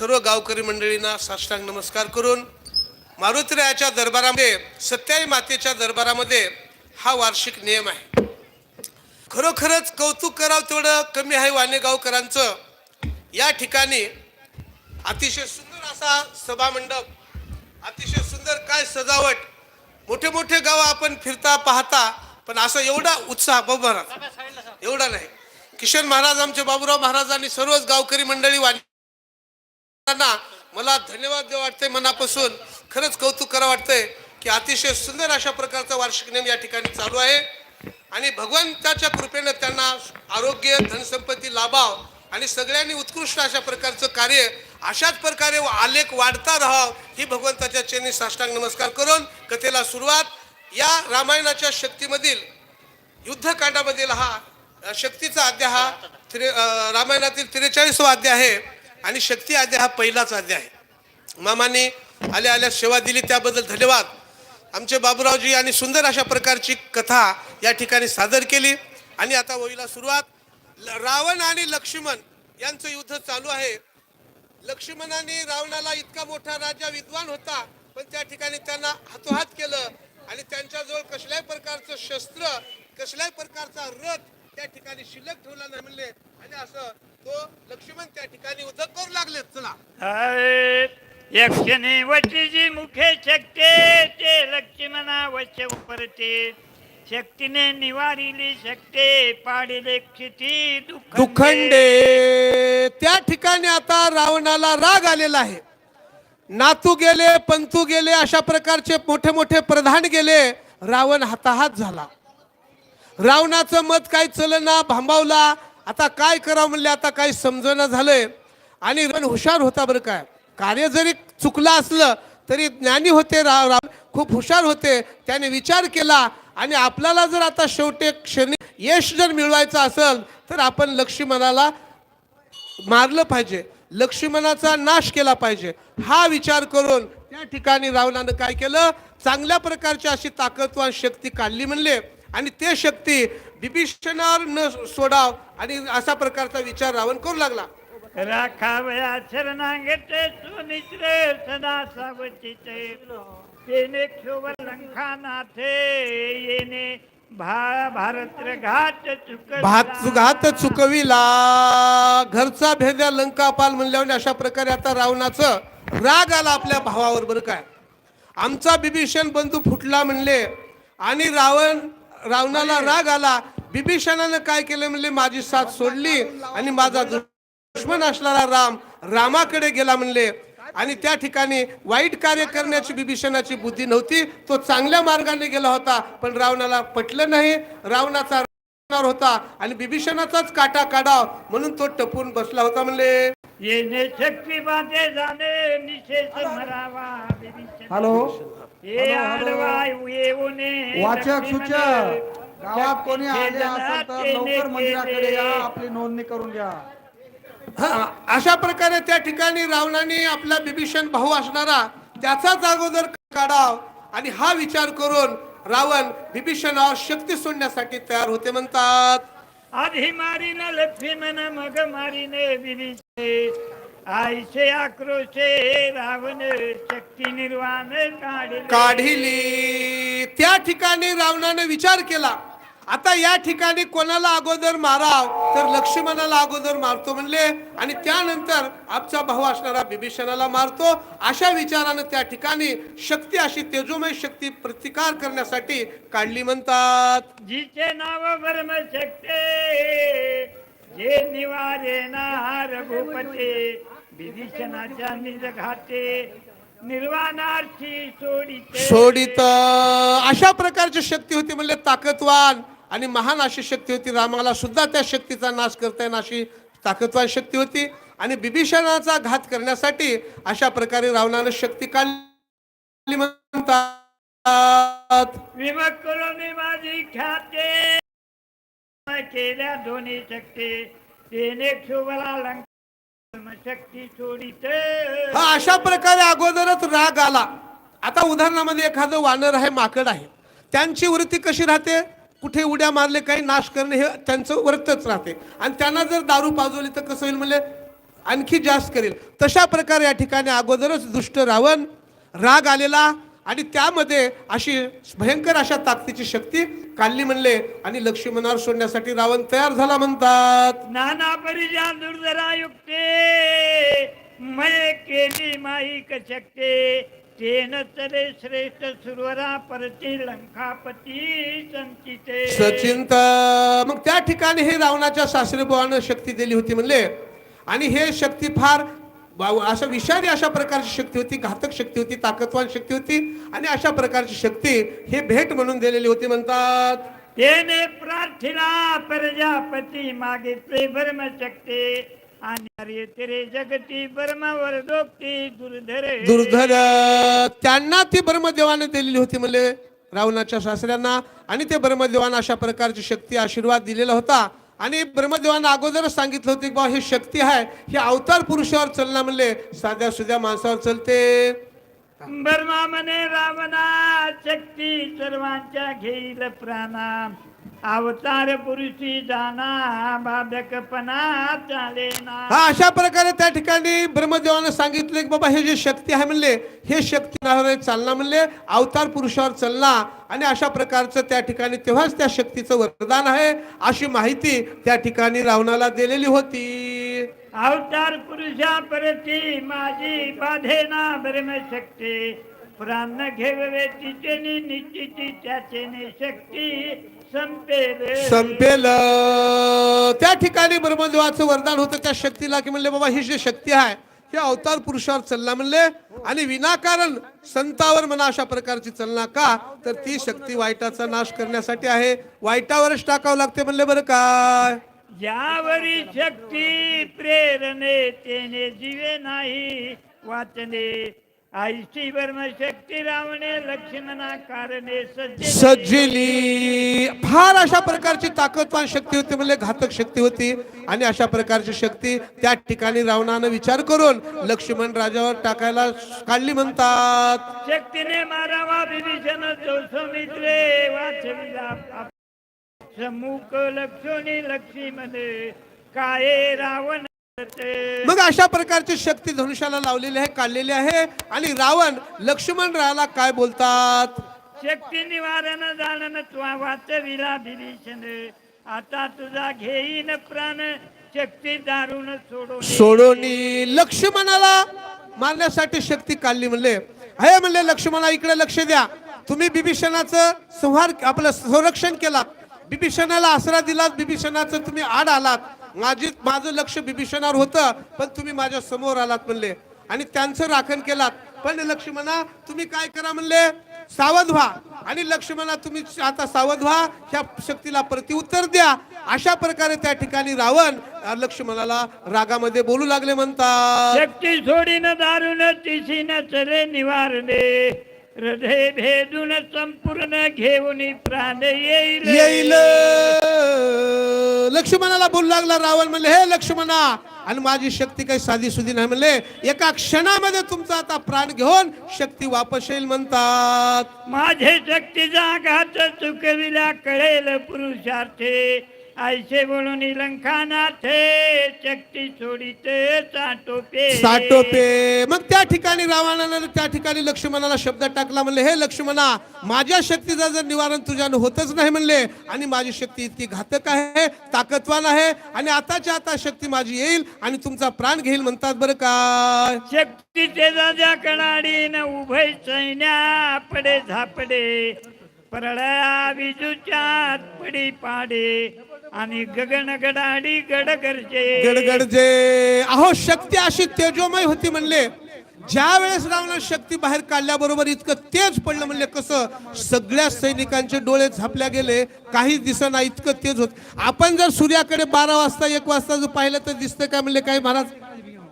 सर्व गावकरी मंडळींना साष्टांग नमस्कार करून मारुतीरायाच्या दरबारामध्ये सत्याई मातेच्या दरबारामध्ये हा वार्षिक नियम आहे. खरोखरच कौतुक करावं तेवढं कमी आहे वानेगावकरांचं या ठिकाणी अतिशय सुंदर असा सभामंडप अतिशय सुंदर काय सजावट मोठे मोठे गाव आपण फिरता पाहता पण असं एवढा उत्साह बाबू महाराज एवढा नाही. किशन महाराज आमचे बाबूराव महाराजांनी सर्वच गावकरी मंडळी वाणी मला धन्यवाद देऊ वाटते मनापासून. खरंच कौतुक करा वाटतंय की अतिशय सुंदर अशा प्रकारचा वार्षिक नियम या ठिकाणी चालू आहे. आणि भगवंताच्या कृपेनं त्यांना आरोग्य धनसंपत्ती लाभाव आणि सगळ्यांनी उत्कृष्ट अशा प्रकारचं कार्य अशाच प्रकारे आलेख वाढता राहाव ही भगवंताच्या चेनी साष्टांग नमस्कार करून कथेला सुरुवात. या रामायणाच्या शक्तीमधील युद्धकांडामधील हा शक्तीचा अध्याय हा त्रे रामायणातील त्रेचाळीसवा अध्याय आहे. आणि शक्ती अध्याय हा पहिलाच अध्याय आहे. मामाने आल्या आल्या सेवा दिली त्याबद्दल धन्यवाद. आमचे बाबूरावजी आणि सुंदर अशा प्रकारची कथा या ठिकाणी सादर केली. आणि आता होईला सुरुवात. ल- रावण आणि लक्ष्मण यांचं युद्ध चालू आहे. लक्ष्मणाने रावणाला इतका मोठा राजा विद्वान होता पण त्या ठिकाणी त्यांना हातोहात केलं. आणि त्यांच्याजवळ कसल्याही प्रकारचं शस्त्र कसल्याही प्रकारचा रथ त्या ठिकाणी शिल्लक ठेवला नाही म्हणले. आणि असं तो लक्ष्मण त्या ठिकाणी युद्ध करू लागले चला. यक्षने वटीची मुखे शक्ते ते लक्ष्मणा वच उपरते. शक्तीने निवारिली शकते पाडिले क्षिती दुखंडे. त्या ठिकाणी आता रावणाला राग आलेला आहे. नातू गेले पंतू गेले अशा प्रकारचे मोठे मोठे प्रधान गेले रावण हाताहात झाला. रावणाचं मत काही चलना भांबावला आता काय करावं म्हणले आता काही समजणं झालंय. आणि रावण हुशार होता बरं काय कार्य जरी चुकलं असलं तरी ज्ञानी होते राव राम खूप हुशार होते. त्याने विचार केला. आणि आपल्याला जर आता शेवटी क्षणी यश जर मिळवायचं असेल तर आपण लक्ष्मणाला मारलं पाहिजे. लक्ष्मणाचा नाश केला पाहिजे. हा विचार करून त्या ठिकाणी रावणानं काय केलं? चांगल्या प्रकारची अशी ताकदवान शक्ती काढली म्हणले. आणि ते शक्ती बिभीषणावर न सोडाव आणि असा प्रकारचा विचार रावण करू लागला. राखावया शरणांगते सुनिश्रे सदा सावचिते तेने क्षोभ लंखानाथे येणे भा भारत घाट चुक भात घात चुकविला. घरचा भेद्या लंकापाल म्हणल्यावर अशा प्रकारे आता रावणाचं राग आला आपल्या भावावर बरं काय आमचा बिभीषण बंधू फुटला म्हणले आणि रावण रावणाला राग आला. बिभीषणानं काय केलं म्हणले माझी साथ सोडली आणि माझा दुश्मन असणारा राम रामाकडे गेला म्हणले. आणि त्या ठिकाणी वाईट कार्य करण्याची बिभीषणाची बुद्धी नव्हती. तो चांगल्या मार्गाने गेला होता पण रावणाला पटलं नाही. रावणाचा होता आणि बिभीषणाचाच काटा काढाव म्हणून तो टपून बसला होता म्हणले. येणे शक्ती बांधे जाणे निशेष मरावा. हॅलो ये आडवा येऊने वाचक. सूचक गावात कोणी आले असेल तर लवकर मंदिराकडे. या आपली नोंदणी करून घ्या हा, अशा प्रकारे त्या ठिकाणी रावणाने आपला बिभीषण भाऊ असणारा त्याचाच अगोदर काढाव आणि हा विचार करून रावण बिभीषणावर शक्ती सोडण्यासाठी तयार होते म्हणतात आधी मारीन लक्ष्मण मग मारीने विभीषण आईचे आक्रोशे रावण शक्ती निर्वाण काढले. काढिली. त्या ठिकाणी रावणाने विचार केला. आता या ठिकाणी कोणाला अगोदर माराव तर लक्ष्मणाला अगोदर मारतो म्हणले. आणि त्यानंतर आमचा भाऊ असणारा बिभीषणाला मारतो. अशा विचारानं त्या ठिकाणी शक्ती अशी तेजोमय शक्ती प्रतिकार करण्यासाठी काढली म्हणतात. जिचे नाव ब्रह्म शक्ते जे निवारे रघुपते विभीषणाच्या निज घाटे निर्वाणार्थी सोडिते. सोडित. अशा प्रकारची शक्ती होती म्हणले ताकदवान. आणि महान अशी शक्ती होती. रामाला सुद्धा त्या शक्तीचा नाश करता येईल अशी ताकदवान शक्ती होती. आणि बिभीषणाचा घात करण्यासाठी अशा प्रकारे रावणानं शक्ती काढली म्हणतात. विमक करून माझी ख्याते केल्या दोन्ही शक्ती. तेने क्षोभला लंका शक्ती सोडिते. हा अशा प्रकारे अगोदरच राग आला. आता उदाहरणामध्ये एखादं वानर आहे माकड आहे. त्यांची वृत्ती कशी राहते? कुठे उड्या मारले काही नाश करणे हे त्यांचं व्रतच राहते. आणि त्यांना जर दारू पाजवली तर कसं होईल म्हणजे आणखी जास्त करेल. तशा प्रकारे या ठिकाणी अगोदरच दुष्ट रावण राग आलेला आणि त्यामध्ये अशी भयंकर अशा ताकदीची शक्ती काढली म्हणले. आणि लक्ष्मणावर सोडण्यासाठी रावण तयार झाला म्हणतात. नाना परिजा दुर्धरा युक्ते मये केली माई शक्ते तेन चले श्रेष्ठ सुरवरा परती लंकापती संचिते सचिंत मग त्या ठिकाणी हे रावणाच्या सासरे बुवानं शक्ती दिली होती म्हणले. आणि हे शक्ती फार अशा विषारी अशा प्रकारची शक्ती होती घातक शक्ती होती ताकदवान शक्ती होती. आणि अशा प्रकारची शक्ती हे भेट म्हणून दिलेली होती म्हणतात. तेने प्रार्थिला प्रजापती मागितले ब्रह्म शक्ते आणि तेरे जगती ब्रह्मावर दोक्ती दुर्धरे दुर्धर त्यांना ती ब्रह्मदेवाने दिलेली होती म्हणले रावणाच्या सासऱ्यांना. आणि ते ब्रह्मदेवानं अशा प्रकारची शक्ती आशीर्वाद दिलेला होता. आणि ब्रह्मदेवानं अगोदरच सांगितलं होतं की बा ही शक्ती आहे ही अवतार पुरुषावर चलना म्हणले. साध्या सुध्या माणसावर चलते. ब्रह्मा म्हणे रावणा शक्ती सर्वांच्या घेईल प्राणा अवतार पुरुषी जाना बाधकपणा चालेना हा अशा प्रकारे त्या ठिकाणी ब्रह्मदेवानं सांगितलं की बाबा हे जे शक्ती आहे म्हणले हे शक्ती चालना म्हणले अवतार पुरुषावर चालना. आणि अशा प्रकारचं त्या ठिकाणी तेव्हाच त्या शक्तीचं वरदान आहे अशी माहिती त्या ठिकाणी रावणाला दिलेली होती. अवतार पुरुषा परती माझी बाधेना ब्रह्मशक्ती. प्राण घेवे तिचेनी निश्चिती त्याचेने शक्ती संपेल. संपेल. त्या ठिकाणी ब्रह्मदेवाचं वरदान होतं त्या शक्तीला की म्हणले बाबा ही जी शक्ती आहे हे अवतार पुरुषावर चालला म्हणले. आणि विनाकारण संतावर म्हणा अशा प्रकारची चलना का? तर ती शक्ती वाईटाचा नाश करण्यासाठी आहे. वाईटावरच टाकावं लागते म्हणले बरं काय? ज्यावरी शक्ती प्रेरणे तेने जीवे नाही वाचने आईची ब्रह्म शक्ती रावणे लक्ष्मणा कारणे सज्जे सज्जली. फार अशा प्रकारची ताकदवान शक्ती होती म्हणजे घातक शक्ती होती. आणि अशा प्रकारची शक्ती त्या ठिकाणी रावणानं विचार करून लक्ष्मण राजावर टाकायला काढली म्हणतात. शक्तीने मारावा विभीषण तो सौमित्रे वाचविला समुख लक्षणी लक्ष्मण काय रावण. मग अशा प्रकारची शक्ती धनुष्याला लावलेली आहे काढलेली आहे. आणि रावण लक्ष्मण रायाला काय बोलतात? शक्ती निवारण जाणन त्वा वाचविला विभीषण आता तुझा घेईन प्राण शक्ती दारुण सोडून सोडोनी लक्ष्मणाला मारण्यासाठी शक्ती काढली म्हणले. हे म्हणले लक्ष्मणा इकडे लक्ष द्या. तुम्ही बिभीषणाचं संहार आपलं संरक्षण केलात. बिभीषणाला आसरा दिलात बिभीषणाचं तुम्ही आड आलात. माझी माझं लक्ष बिभीषणावर होतं पण तुम्ही माझ्यासमोर आलात म्हणले. आणि त्यांचं राखण केलात. पण लक्ष्मणा तुम्ही काय करा म्हणले? सावध व्हा. आणि लक्ष्मणा तुम्ही आता सावध व्हा. ह्या शक्तीला प्रतिउत्तर द्या. अशा प्रकारे त्या ठिकाणी रावण लक्ष्मणाला रागामध्ये बोलू लागले म्हणतात. शक्ती सोडीन दारुण तिसीन चरे निवारणे. हृदय भेदून संपूर्ण घेऊन प्राण येईल. येईल. लक्ष्मणाला बोलू लागला रावण म्हणले हे लक्ष्मणा. आणि माझी शक्ती काही साधी सुधी नाही म्हणले. एका क्षणामध्ये तुमचा आता प्राण घेऊन शक्ती वापस येईल म्हणतात. माझे शक्तीचा घात चुकविला कळेल पुरुषार्थे. ऐसे बोलून लंकानाथे शक्ती सोडित चाटोपे साटोपे मग त्या ठिकाणी रावणानं त्या ठिकाणी लक्ष्मणाला शब्द टाकला म्हणले हे लक्ष्मणा माझ्या शक्तीचं जर निवारण तुझ्यानं होतच नाही म्हणले आणि माझी शक्ती इतकी घातक आहे ताकदवान आहे आणि आताच्या आता शक्ती माझी येईल आणि तुमचा प्राण घेईल म्हणतात बरं काय शक्तीचे राजा कणाडीन उभय सैन्या पडे झापडे परळया विजूच्या पडी पाडे आणि गगन गडाडी गडगरचे गडगडजे अहो शक्ती अशी तेजोमय होती म्हणले. ज्या वेळेस रावणा शक्ती बाहेर काढल्याबरोबर इतकं तेज पडलं म्हणले कसं? सगळ्या सैनिकांचे डोळे झापल्या गेले. काहीच दिसना इतकं तेज होत. आपण जर सूर्याकडे बारा वाजता एक वाजता जर पाहिलं तर दिसतं काय म्हणले काही महाराज?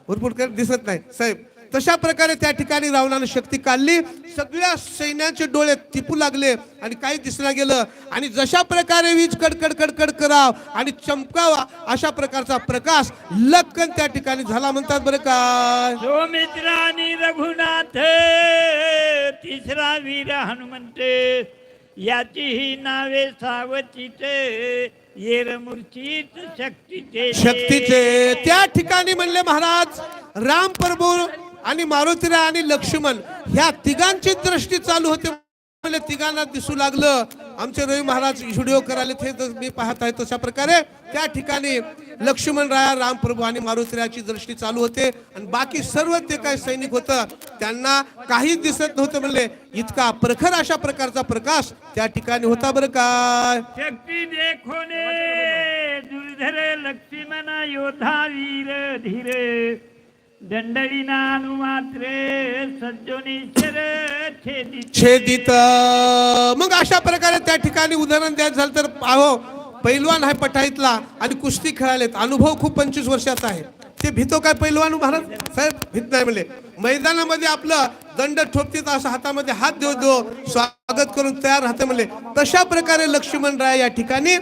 भरपूर काही दिसत नाही. साहेब तशा प्रकारे त्या ठिकाणी रावणानं शक्ती काढली. सगळ्या सैन्याचे डोळे तिपू लागले आणि काही दिसला गेलं. आणि जशा प्रकारे वीज कडकड कडकड कराव आणि चमकावा अशा प्रकारचा प्रकाश लक्कन त्या ठिकाणी झाला म्हणतात बरं काय सौमित्रानी रघुनाथ तिसरा वीर हनुमंत याची ही नावे शक्तीचे. शक्तीचे. त्या ठिकाणी म्हणले महाराज राम प्रभू आणि मारुतीराय आणि लक्ष्मण ह्या तिघांची दृष्टी चालू होते म्हणजे तिघांना दिसू लागलं. आमचे रवी महाराज व्हिडिओ करायला ते मी पाहत आहे तशा प्रकारे. त्या ठिकाणी लक्ष्मण राया रामप्रभू आणि मारुतीरायाची दृष्टी चालू होते. आणि बाकी सर्व ते काय सैनिक होतं त्यांना काही दिसत नव्हतं म्हणले. इतका प्रखर अशा प्रकारचा प्रकाश त्या ठिकाणी होता बरं काय शक्ती देखोने दुर्धर लक्ष्मण योद्धा वीर धीर. छेदित छेदित. मग अशा प्रकारे त्या ठिकाणी उदाहरण द्यायचं झालं तर अहो पैलवान आहे पठाईतला आणि कुस्ती खेळालेत अनुभव खूप पंचवीस वर्षाचा आहे. ते भीतो काय पैलवान महाराज साहेब भीत नाही म्हणले. मैदानामध्ये आपलं दंड ठोपतीत असं हातामध्ये हात देऊ देऊ स्वागत करून तयार राहते म्हणले. तशा प्रकारे लक्ष्मण राय या ठिकाणी?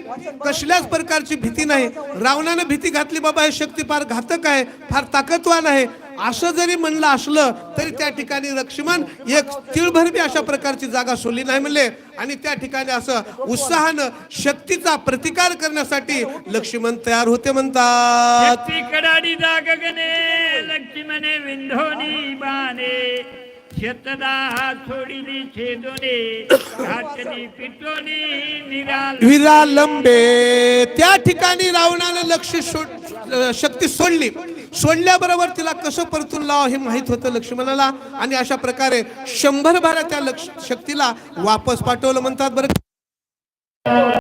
कसल्याच प्रकारची भीती नाही. रावणानं भीती घातली बाबा हे शक्ती फार घातक आहे फार ताकदवान आहे. असं जरी म्हणलं असलं तरी त्या ठिकाणी लक्ष्मण एक तिळभर बी अशा प्रकारची जागा सोडली नाही म्हणले. आणि त्या ठिकाणी असं उत्साहानं शक्तीचा प्रतिकार करण्यासाठी लक्ष्मण तयार होते म्हणतात. लक्ष्मणे विंधोनी निराल विरालंबे. त्या ठिकाणी रावणानं लक्ष शक्ती सोडली. सोडल्याबरोबर तिला कसं परतून लाव हे माहीत होतं लक्ष्मणाला. आणि अशा प्रकारे शंभर भारा त्या लक्ष शक्तीला वापस पाठवलं म्हणतात बरं